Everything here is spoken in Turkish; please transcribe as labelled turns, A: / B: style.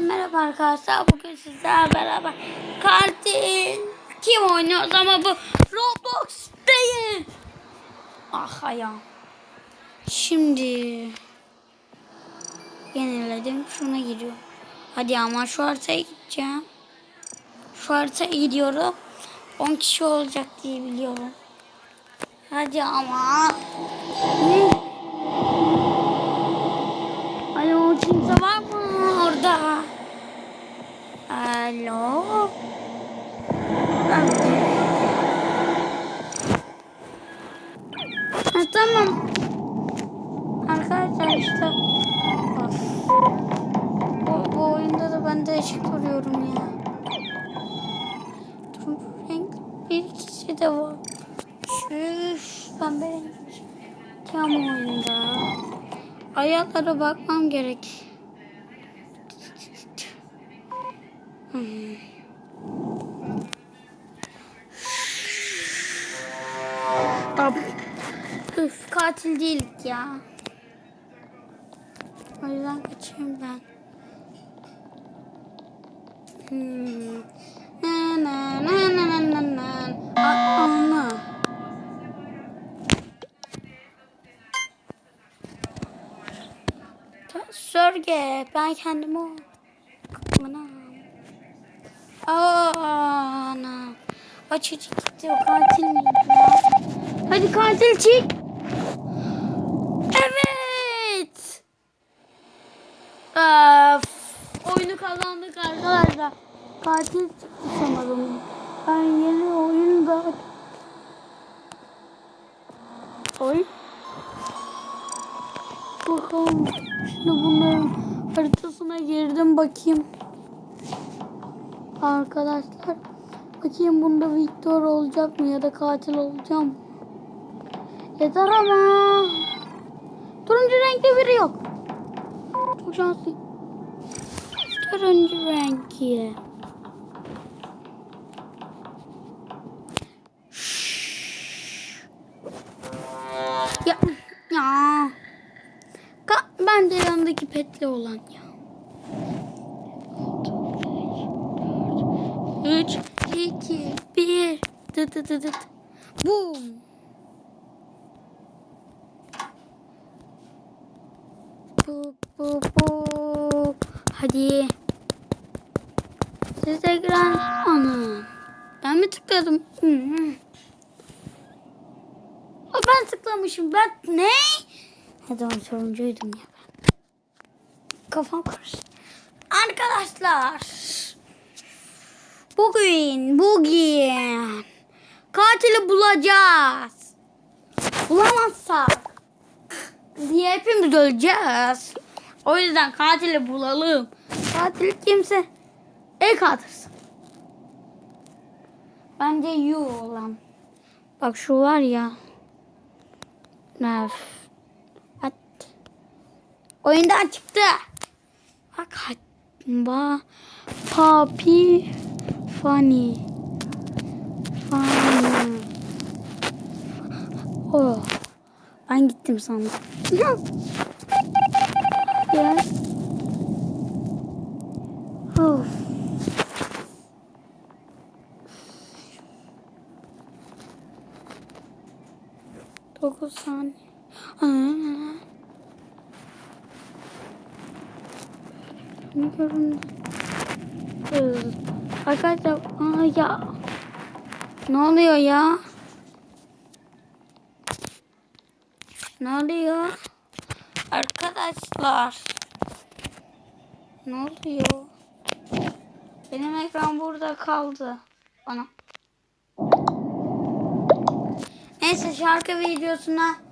A: Merhaba arkadaşlar. Bugün sizlerle beraber katil kim oynuyoruz ama bu Roblox değil. Ah ayağım. Şimdi yeniledim. Şuna giriyorum. Hadi ama şu haritaya gideceğim. Şu haritaya gidiyorum. 10 kişi olacak diye biliyorum. Hadi ama. Ne? Alo kimse var mı orada? Alo. Ha, tamam. Arkadaşlar işte. Bu, bu oyunda da ben değişik duruyorum ya. Turuncu renk bir kişi de var. Üf, ben benim Tam oyunda. Ayaklara bakmam gerek. Hmm. Ab, üf, katil değilik ya. O yüzden kaçayım ben. Hmm. Na na na na na na. Aa, ana. Sörge ben kendimi o. Anam. Aa. Aç aç gitti o katil ya? Hadi katil çık. Evet. Of. Oyunu kazandık arkadaşlar. Katil çıktı sanırım. Ben yeni oyunda... Oy. Bakalım. Şimdi bunların haritasına girdim bakayım. Arkadaşlar. Bakayım bunda Victor olacak mı ya da katil olacağım. Yeter ama. Turuncu renkte biri yok. Çok şanslıyım. Turuncu renkli. Ya, ya. Ka ben de yanındaki petli olan ya. Üç, iki, bir. Dı dı dı dı. Boom. Bu, bu, bu. Hadi. Siz ekran. Ana. Ben mi tıkladım? Hı -hı. Ben tıklamışım. Ben ne? Hadi ben soruncuydum ya ben. Kafam karıştı. Arkadaşlar. Bugün, bugün katili bulacağız. Bulamazsak diye hepimiz öleceğiz. O yüzden katili bulalım. Katil kimse el kaldırsın. Bence yu olan. Bak şu var ya. Nef. At. Oyundan çıktı. Bak ba papi funny funny oh. Ben gittim sandım. Ya. Of. Dokuz saniye. Ne göründü? Arkadaşlar aa ya. Ne oluyor ya? Ne oluyor? Arkadaşlar. Ne oluyor? Benim ekran burada kaldı. Bana. Neyse şarkı videosuna